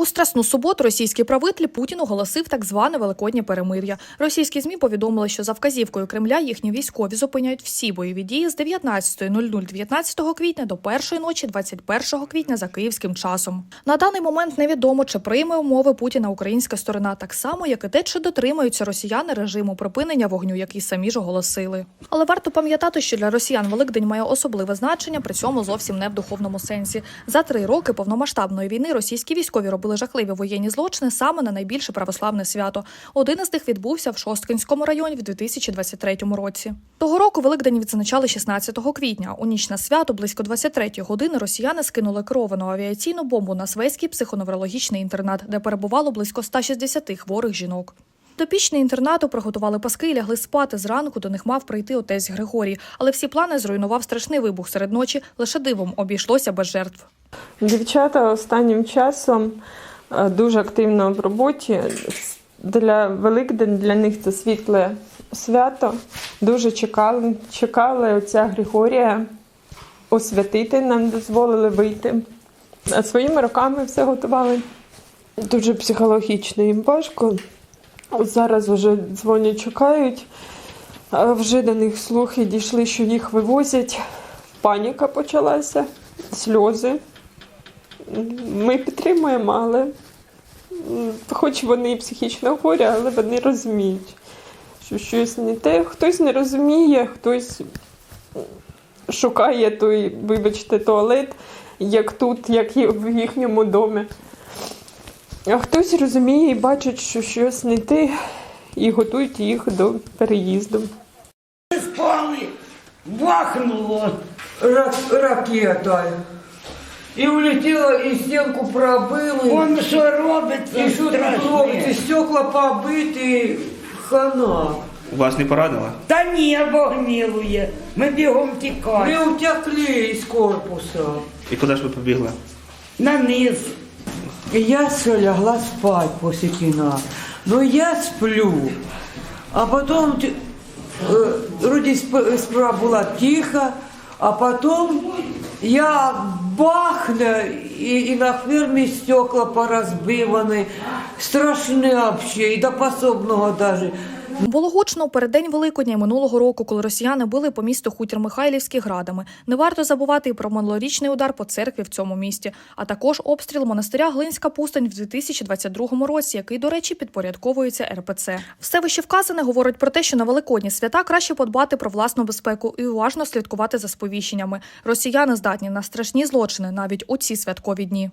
У страсну суботу російський правитель Путін оголосив так зване великоднє перемир'я. Російські змі повідомили, що за вказівкою Кремля їхні військові зупиняють всі бойові дії з 19.00 19 квітня до першої ночі 21 квітня за київським часом. На даний момент невідомо, чи прийме умови Путіна українська сторона, так само як і те, чи дотримаються росіяни режиму припинення вогню, який самі ж оголосили. Але варто пам'ятати, що для росіян Великдень має особливе значення, при цьому зовсім не в духовному сенсі. За три роки повномасштабної війни російські військові робили жахливі воєнні злочини саме на найбільше православне свято. Один із них відбувся в Шосткинському районі в 2023 році. Того року Великдень відзначали 16 квітня. У ніч на свято близько 23 години росіяни скинули керовану авіаційну бомбу на Свейський психоневрологічний інтернат, де перебувало близько 160 хворих жінок. Допічні інтернату приготували паски і лягли спати. Зранку до них мав прийти отець Григорій, але всі плани зруйнував страшний вибух серед ночі. Лише дивом обійшлося без жертв. Дівчата останнім часом е, дуже активно в роботі. Для Великдень для них це світле свято. Дуже чекали, чекали отця Григорія освятити, нам дозволили вийти. Своїми руками все готували. Дуже психологічно їм важко. Зараз вже дзвонять, чекають. Вже до них слухи дійшли, що їх вивозять. Паніка почалася, сльози. Ми підтримуємо, але хоч вони і психічно хворі, але вони розуміють, що щось не те. Хтось не розуміє, хтось шукає той, вибачте, туалет, як тут, як і в їхньому домі. А хтось розуміє і бачить, що щось не те, і готують їх до переїзду. спали, бахнуло рак- ракетой. І улетіло, і стінку пробили. Он що робиться і що тут робиться? страшне. Стекла побиті, хана. Вас не порадило? Та ні, вогнілує. Ми бігом тікаємо. Ми утекли з корпуса. І куди ж ви побігли? На низ. И я все лягла спать после кино. Но я сплю. А потом т- э, вроде сп- сперва была тихо, а потом я бахна, и, и на ферме стекла поразбиваны. Страшне вообще, и до пособного даже. Було гучно у переддень Великодня минулого року, коли росіяни били по місту хутір Михайлівський градами. Не варто забувати і про минулорічний удар по церкві в цьому місті, а також обстріл монастиря Глинська пустань в 2022 році, який, до речі, підпорядковується РПЦ. Все вище вказане говорить про те, що на великодні свята краще подбати про власну безпеку і уважно слідкувати за сповіщеннями. Росіяни здатні на страшні злочини навіть у ці святкові дні.